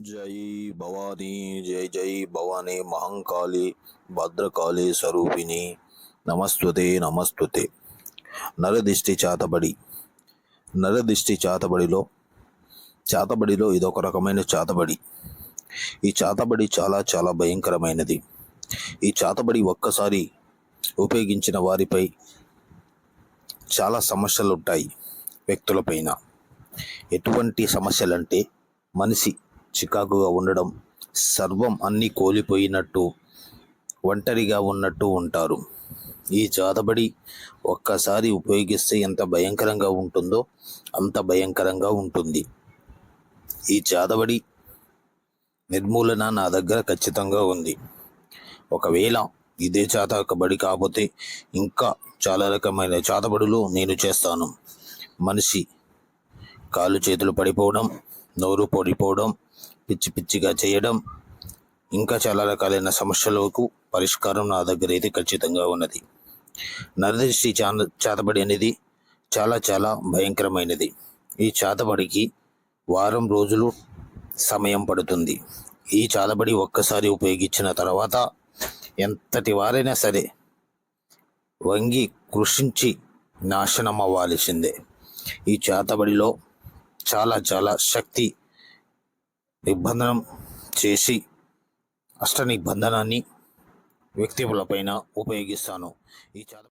జై భవానీ జై జై భవానీ మహంకాళి భద్రకాళి స్వరూపిణి. నమస్తుతే నమస్తుతే. నరదిష్టి చాతబడి. నరదిష్టి చాతబడిలో చాతబడిలో ఇదొక రకమైన చాతబడి. ఈ చాతబడి చాలా చాలా భయంకరమైనది. ఈ చాతబడి ఒక్కసారి ఉపయోగించిన వారిపై చాలా సమస్యలు ఉంటాయి వ్యక్తులపైన. ఎటువంటి సమస్యలంటే మనిషి చికాకుగా ఉండడం సర్వం అన్నీ కోల్పోయినట్టు ఒంటరిగా ఉన్నట్టు ఉంటారు. ఈ చాతబడి ఒక్కసారి ఉపయోగిస్తే ఎంత భయంకరంగా ఉంటుందో అంత భయంకరంగా ఉంటుంది. ఈ జాతబడి నిర్మూలన నా దగ్గర ఖచ్చితంగా ఉంది. ఒకవేళ ఇదే చాతకబడి కాకపోతే ఇంకా చాలా రకమైన చాతబడులు నేను చేస్తాను. మనిషి కాళ్ళు చేతులు పడిపోవడం నోరు పొడిపోవడం పిచ్చి పిచ్చిగా చేయడం ఇంకా చాలా రకాలైన సమస్యలకు పరిష్కారం నా దగ్గర అయితే ఖచ్చితంగా ఉన్నది. నరదృష్టి చాన చేతబడి అనేది చాలా చాలా భయంకరమైనది. ఈ చేతబడికి వారం రోజులు సమయం పడుతుంది. ఈ చాతబడి ఒక్కసారి ఉపయోగించిన తర్వాత ఎంతటి వారైనా సరే వంగి కృషించి నాశనం అవ్వాల్సిందే ఈ చేతబడిలో చాలా చాలా శక్తి నిబంధనం చేసి అష్ట నిబంధనాన్ని వ్యక్తులపైన ఉపయోగిస్తాను. ఈ చాలా